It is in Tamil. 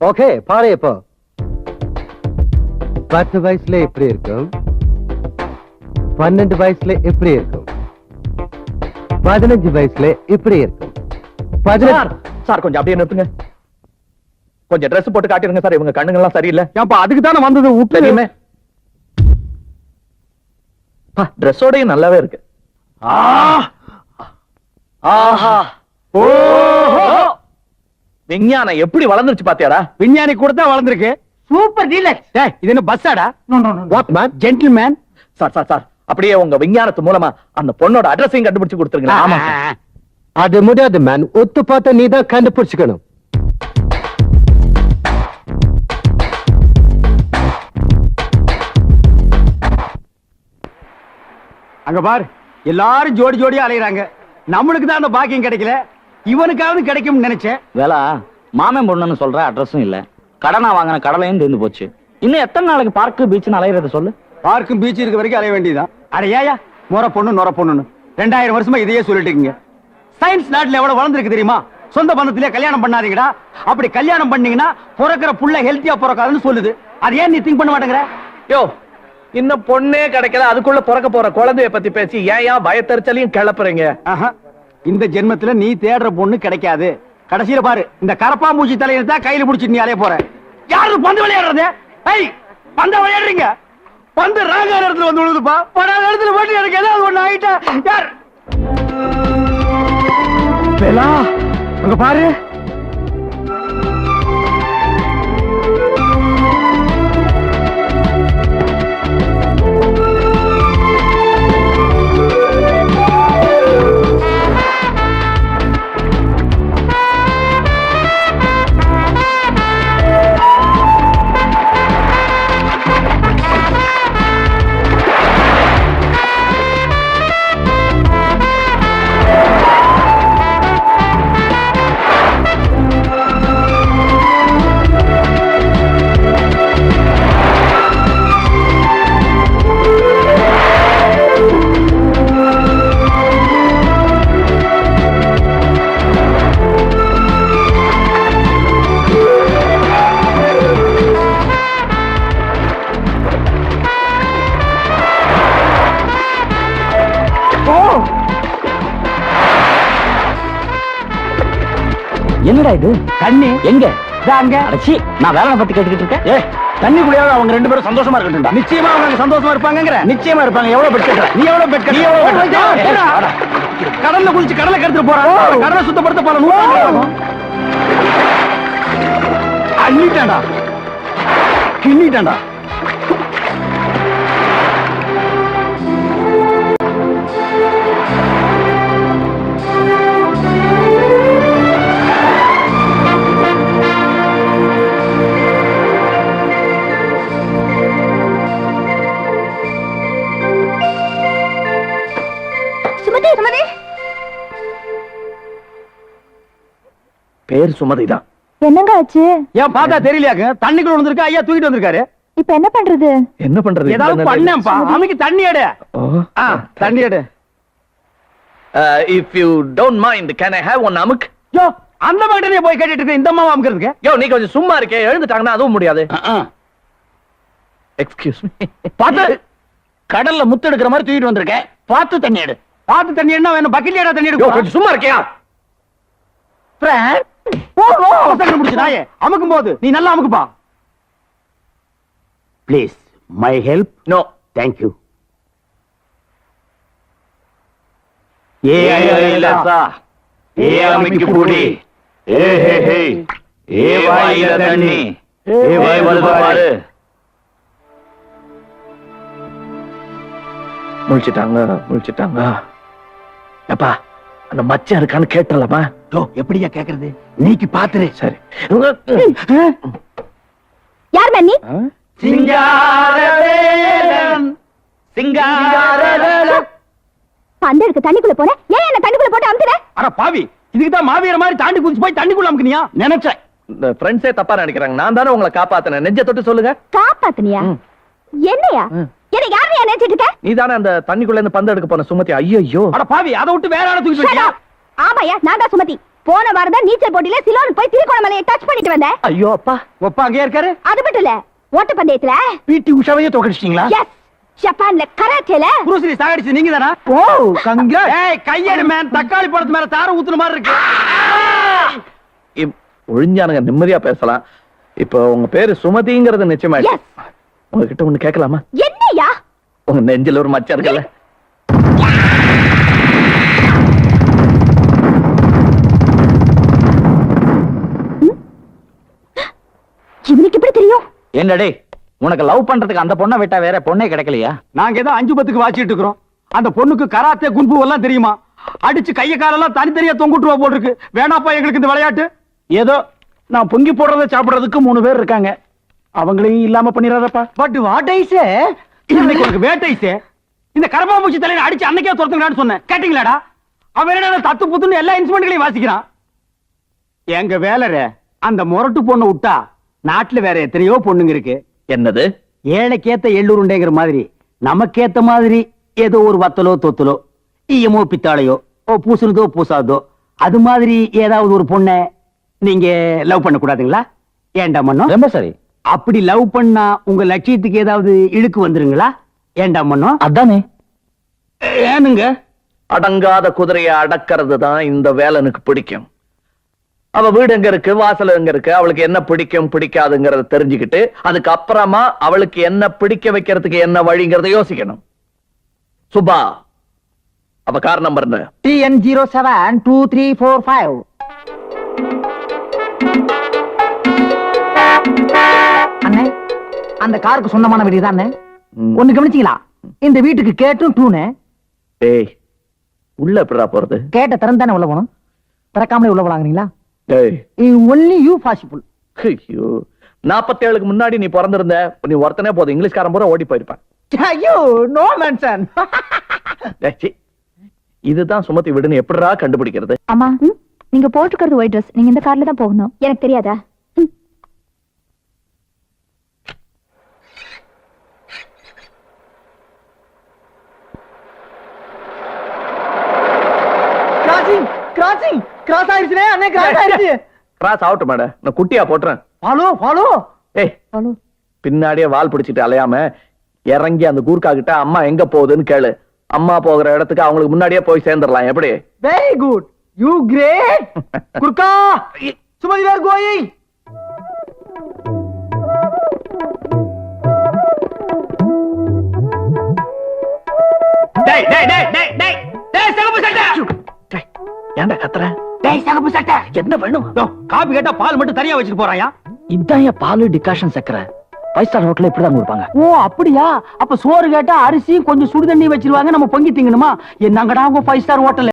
ஓகே பாரு இப்போ. பத்து வயசுல எப்படி இருக்கும்? பன்னெண்டு வயசுல எப்படி இருக்கும்? பதினஞ்சு வயசுல எப்படி இருக்கும். சார் கொஞ்சம் அப்படியே நிறுத்துங்க. கொஞ்சம் Dress போட்டு காட்டிருங்க சார் இவங்க கண்ணுங்க எல்லாம் சரியில்லை. ஏன்பா அதுக்கு தானே வந்தது தெரியுமே? ட்ரெஸ்ஸோடயும் நல்லாவே இருக்கு. ஆஹா! ஓஹோ விஞ்ஞானம் எப்படி வளர்ந்துருச்சு பாத்தியாடா? விஞ்ஞானி கூட தான் வளர்ந்துருக்கு. சூப்பர் டீலக்ஸ் டேய் இது என்ன பஸ்ஸாடா what man gentleman sir sir sir. அப்படியே உங்க விஞ்ஞானத்து மூலமா அந்த பொண்ணோட அட்ரஸையும் கண்டுபிடிச்சு ஆமா சார். அது முடியாது மேன் ஒத்து பார்த்த நீ தான் கண்டுபிடிச்சுக்கணும். அங்க பாரு எல்லாரும் ஜோடி ஜோடியா அலையறாங்க. நம்மளுக்கு தான் அந்த பாக்கியம் கிடைக்கல. இவனுக்காவது கிடைக்கும்னு நினைச்சேன். வேலா மாமன் பொண்ணுன்னு சொல்ற அட்ரஸும் இல்ல. கடனா வாங்கின கடலையும் தீர்ந்து போச்சு. இன்னும் எத்தனை நாளைக்கு பார்க்கு பீச்சுன்னு அலையிறத சொல்லு? பார்க்கும் பீச் இருக்க வரைக்கும் அலைய வேண்டியதுதான். அட ஏயா முறை பொண்ணு நுற பொண்ணுன்னு. ரெண்டாயிரம் வருஷமா இதையே சொல்லிட்டு இருக்கீங்க. சயின்ஸ் நாட்டுல எவ்வளவு வளர்ந்துருக்கு தெரியுமா? சொந்த பந்தத்திலே கல்யாணம் பண்ணாதீங்கடா. அப்படி கல்யாணம் பண்ணீங்கன்னா பிறக்கிற புள்ள ஹெல்த்தியா பிறக்காதுன்னு சொல்லுது. அது ஏன் நீ திங்க் பண்ண மாட்டேங்கிற? யோ இன்னும் பொண்ணே கிடைக்கல. அதுக்குள்ள பிறக்க போற குழந்தைய பத்தி பேசி ஏன் ஏன் பயத்தறிச்சலையும் கிளப்புறீங்க? ஆஹா. இந்த ஜென்மத்துல நீ தேடுற பொண்ணு கிடைக்காது. கடைசியில பாரு இந்த கரப்பா மூச்சி தலையில தான் கையில புடிச்சு நீ அலைய போற. யாரு பந்து விளையாடுறது? ஐய் பந்த விளையாடுறீங்க. பந்து ராக இடத்துல வந்து விழுதுப்பா. படாத இடத்துல போட்டு எனக்கு ஏதாவது ஒண்ணு ஆயிட்டா. யார்? அங்க பாரு. என்னடா இது? தண்ணி? எங்க? அங்க? அடச்சி நான் வேலை பத்தி கேட்டுக்கிட்டு இருக்கேன். ஏ தண்ணி குடியாத அவங்க ரெண்டு பேரும் சந்தோஷமா இருக்கட்டும்டா. நிச்சயமா அவங்க சந்தோஷமா இருப்பாங்கங்கற. நிச்சயமா இருப்பாங்க. எவ்வளவு பெட் கட்டுற? நீ எவ்வளவு பெட் நீ எவ்வளவு கடல்ல குளிச்சு கடலை கெடுத்துட்டு போறான் கடலை சுத்தப்படுத்த போற. நூறு அள்ளிட்டான்டா. பேர் சுமதிதான். என்னங்க ஆச்சு? ஏன் பார்த்தா தெரியலையாக்கு? தண்ணிக்குள்ள வந்திருக்கா ஐயா தூக்கிட்டு வந்திருக்காரு. இப்ப என்ன பண்றது? என்ன பண்றது? ஏதாவது பண்ணேன்ப்பா. அமைக்கு தண்ணி எடு. ஆ, தண்ணி எடு. If you don't mind can I have one அமுக் யோ அந்த மாதிரி போய் கேட்டுட்டு இருக்க இந்த அம்மாவை அமுக்கிறதுக்கு. யோ நீ கொஞ்சம் சும்மா இருக்கே. எழுந்துட்டாங்கன்னா அதுவும் முடியாது. எக்ஸ்கியூஸ் மீ பார்த்து. கடல்ல முத்து எடுக்கிற மாதிரி தூக்கிட்டு வந்திருக்கேன் பார்த்து தண்ணி எடு. பார்த்து தண்ணி என்ன வேணும் பக்கெட்ல தண்ணி எடுக்கும்? கொஞ்சம் சும்மா இருக்கியா? நாயே அமுக்கும் போது நீ நல்லா அமுக்குப்பா. Please my help no thank you ஏ ஐலசா ஏ அமிக்கு பூடி ஏ ஹே ஹே. ஏ வாயில தண்ணி. ஏ வாய் வருது பாரு முழிச்சிட்டாங்க முழிச்சிட்டாங்க. அப்பா அந்த மச்சான் இருக்கான்னு கேட்டலாமா யோ எப்படியா கேக்குறது? நீக்கு பாத்துரு. சரி. யார் மன்னி? சிங்காரவேலன். சிங்காரவேலன். பந்து எடுக்க தண்ணிக்குள்ள போன? ஏன் என்ன தண்ணிக்குள்ள போட்டு அமுத்துற அட பாவி இதுக்கு தான் மாவீர மாதிரி தாண்டி குதிச்சு போய் தண்ணிக்குள்ள அமுக்குனியா? நினைச்சேன். இந்த ஃப்ரெண்ட்ஸே தப்பா நினைக்கிறாங்க. நான் தானே உங்களை காப்பாத்தினேன் நெஞ்ச தொட்டு சொல்லுங்க. காப்பாத்துனியா. என்னையா. என்ன யாரு நினைச்சிட்டு இருக்க? நீ தானே அந்த தண்ணிக்குள்ள இருந்து பந்து எடுக்க போன சுமதி? ஐயோ அட பாவி அதை விட்டு வேற ஆள up. ஆமாயா நான் தான் சுமதி. போன வாரம் தான் நீச்சல் போட்டியில சிலோன் போய் திருகோணமலையை டச் பண்ணிட்டு வந்தேன். ஐயோ அப்பா ஒப்பா அங்கே இருக்காரு? அது மட்டும் இல்ல ஓட்டப்பந்தயத்துல பிடி உஷாவையே தோக்கடிச்சிட்டீங்களா? எஸ் ஜப்பான்ல கராத்தேல புரூஸ்லி சாகடிச்சு நீங்க தானா ஓ கங்கா. ஏய் கையெடு மேன் தக்காளி பழத்து மேல தார ஊத்துன மாதிரி இருக்கு. ஒழிஞ்சானுங்க நிம்மதியா பேசலாம். இப்போ உங்க பேரு சுமதிங்கிறது நிச்சயமாயிடுச்சு. எஸ் உங்ககிட்ட ஒண்ணு கேட்கலாமா? என்னையா உங்க நெஞ்சில ஒரு மச்சம் இருக்குல்ல இவனுக்கு எப்படி தெரியும் என்னடே உனக்கு லவ் பண்றதுக்கு அந்த பொண்ணை விட்டா வேற பொண்ணே கிடைக்கலையா? நாங்க ஏதோ அஞ்சு பத்துக்கு வாச்சிட்டு இருக்கிறோம். அந்த பொண்ணுக்கு கராத்தே குன்பு எல்லாம் தெரியுமா? அடிச்சு கைய காலெல்லாம் தனித்தனியா தொங்குட்டுவா போல் இருக்கு வேணாப்பா எங்களுக்கு இந்த விளையாட்டு. ஏதோ நான் பொங்கி போடுறத சாப்பிடுறதுக்கு மூணு பேர் இருக்காங்க. அவங்களையும் இல்லாம பண்ணிடாதப்பா பட் வாட் ஐ சே இன்னைக்கு உனக்கு வேட்டை சே இந்த கரப்பாம்பூச்சி தலையில அடிச்சு அன்னைக்கே துரத்துங்கடான்னு சொன்னேன். கேட்டீங்களாடா? அவன் என்ன தத்து புத்துன்னு எல்லா இன்ஸ்ட்ருமெண்ட்களையும் வாசிக்கிறான்? எங்க வேலர அந்த முரட்டு பொண்ணு விட்டா நாட்டுல வேற எத்தனையோ பொண்ணுங்க இருக்கு. என்னது? ஏழைக்கேத்த எள்ளூருண்டேங்கிற மாதிரி நமக்கேத்த மாதிரி ஏதோ ஒரு வத்தலோ தொத்தலோ ஈயமோ பித்தாளையோ ஓ பூசுனதோ பூசாதோ அது மாதிரி ஏதாவது ஒரு பொண்ணை நீங்க லவ் பண்ண கூடாதுங்களா? ஏண்டா மண்ணோ ரொம்ப சரி. அப்படி லவ் பண்ணா உங்க லட்சியத்துக்கு ஏதாவது இழுக்கு வந்துருங்களா? ஏண்டா மண்ணோ அதானே. ஏனுங்க? அடங்காத குதிரையை அடக்கிறது தான் இந்த வேலனுக்கு பிடிக்கும். அவ வீடு எங்க இருக்கு? வாசல் எங்க இருக்கு? அவளுக்கு என்ன பிடிக்கும் பிடிக்காதுங்கறத தெரிஞ்சுக்கிட்டு அதுக்கு அப்புறமா அவளுக்கு என்ன பிடிக்க வைக்கிறதுக்கு என்ன வழிங்கிறத யோசிக்கணும். சுபா அவ கார் நம்பர் என்ன? TN zero seven two three four five அண்ணே அந்த காருக்கு சொந்தமான வீடு தான். ஒண்ணு கவனிச்சீங்களா இந்த வீட்டுக்கு கேட்டும் டூனு டேய் உள்ள எப்படிடா போறது? கேட்ட திறந்தானே உள்ள போகணும்? திறக்காமலே உள்ள போலாங்கிறீங்களா? ஒன்லி யூ பாசிபிள் ஐயோ. நாற்பத்தி ஏழுக்கு முன்னாடி நீ பிறந்திருந்த நீ ஒருத்தனே போதும். இங்கிலீஷ்காரன் பூரா ஓடி போயிருப்பான். ஐயோ நோ சீ. இதுதான் சுமதி வீடுன்னு எப்படிடா கண்டுபிடிக்கிறது? அம்மா நீங்க போட்டுக்கிறது ஒயிட் ட்ரெஸ் நீங்க இந்த கார்ல தான் போகணும். எனக்கு தெரியாதா? ம். கிராசிங் கிராஸ் ஆயிருச்சுனே அண்ணே கிராஸ் ஆயிருச்சு கிராஸ் ஆகட்டும் மேடம். நான் குட்டியா போட்டுறேன். ஃபாலோ ஃபாலோ ஏய் ஃபாலோ பின்னாடியே வால் பிடிச்சிட்டு அலையாம இறங்கி அந்த கூர்க்கா கிட்ட அம்மா எங்க போகுதுன்னு கேளு. அம்மா போகிற இடத்துக்கு அவங்களுக்கு முன்னாடியே போய் சேர்ந்துடலாம். எப்படி? Very good you great Gurkha! Sumathi where going டேய் டேய் டேய் டேய் டேய் டேய் சகப்பு சட்டை! ஏன்டா கத்துற? டேய் சகப்பு சட்டை என்ன டோ, காபி கேட்டா பால் மட்டும் தனியா வச்சுட்டு போறாயா? இதான் என் பாலு டிகாஷன் சக்கரை. ஃபைவ் ஸ்டார் ஹோட்டல்ல இப்படிதான் கொடுப்பாங்க. ஓ அப்படியா? அப்ப சோறு கேட்டா அரிசி கொஞ்சம் சுடு தண்ணி வச்சிருவாங்க நம்ம பொங்கி திங்கணுமா? என்னங்கடா உங்க ஃபைவ் ஸ்டார் ஹோட்டல்